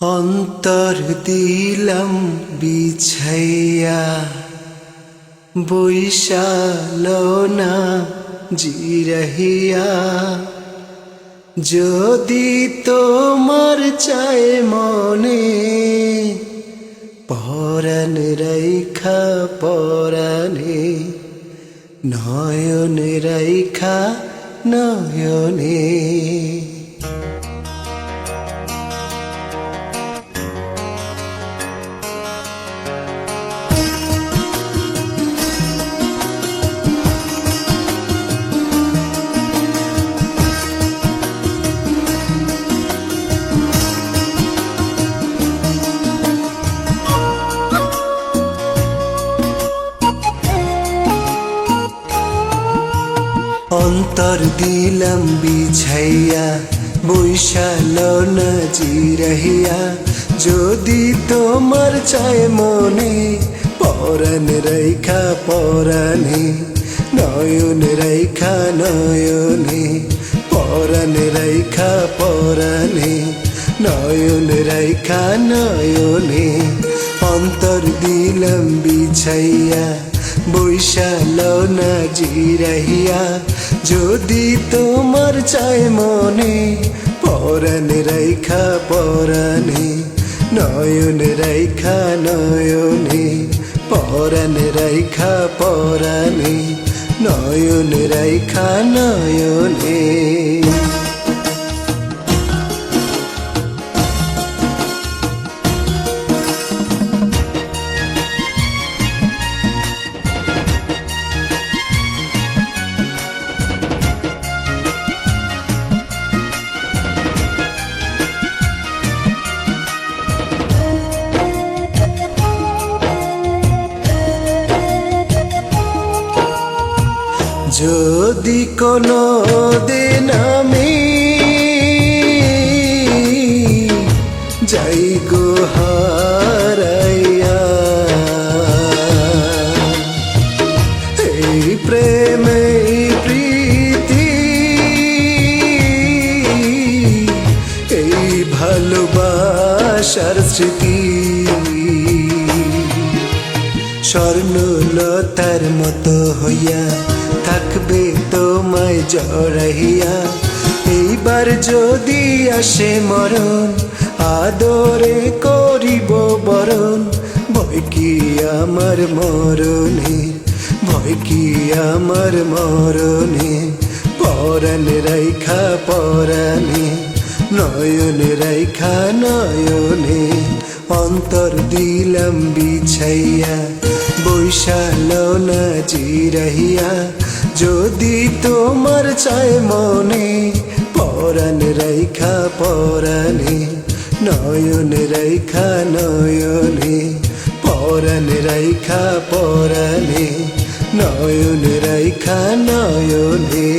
অন্তর দিলাম বিছাইয়া, বৈশালো না জিরহিয়া। যদি তোমার চায় মনে পরাণ রেখা, পরাণে নয়ন রেখা, নয়নে অন্তর দিলাম বিছাইয়া বৈশালো না জিরহিয়া যদি তোমার চায় মনে পরাণ রেখা পরাণে নয়ন রেখা নয়নে পরাণ রেখা পরাণে নয়ন রেখা নয়নে অন্তর দিলাম বিছাইয়া বৈশালো না জিরাহিয়া যদি তোমার চায় মনে, পরাণ রেখা পরাণে, নয়ন রেখা নয়নে, পরাণ রেখা পরাণে, নয়ন রেখা নয়নে। যদি কোনো দিন আমি যাই গো হারাইয়া স্বর্ণলতার মতো হইয়া থাকবে তোমায় জড়াইয়া। এইবার যদি আসে মরণ, আদরে করিব বরণ। ভয় কি আমার মরণে, ভয় কি আমার মরণে? পরাণ রেখা পরাণে, নয়ন রেখা নয়নে। অন্তর দিলাম বিছাইয়া বৈশালো না জিরহিয়া যদি তোমার চায় মনে, পরাণ রেখা পরাণে, নয়ন রেখা নয়নে, পরাণ রেখা পরাণে, নয়ন রেখা নয়নে।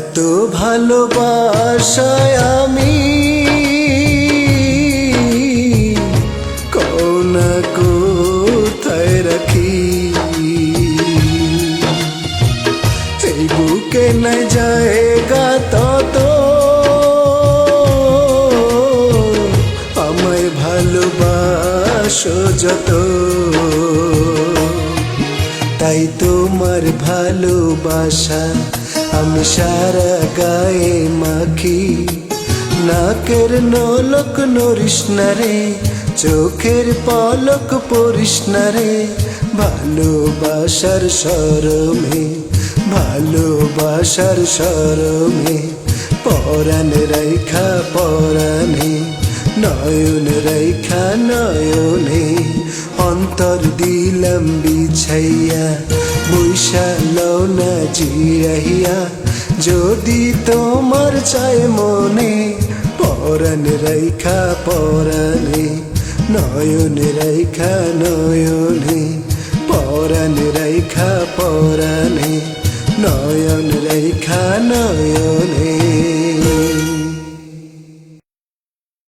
এত ভালোবাসায় আমি কোন কোথায় রাখি? এই বুকে আমায় ভালোবাসো যত। তাই তোমার ভালোবাসা আমি সারা গায়ে মাখি নাকের নলক নরিস না রে চোখের পলক পরিস না রে ভালোবাসার সরমে ভালোবাসার সরমে পরাণ রেখা পরাণে নয়ন রেখা নয়নে অন্তর দিলাম বিছাইয়া বৈশালো না জিরাহিয়া যদি তোমার চায় মনে, পরাণ রেখা পরাণে, নয়ন রেখা নয়নে, পরাণ রেখা পরাণে, নয়ন রেখা নয়নে।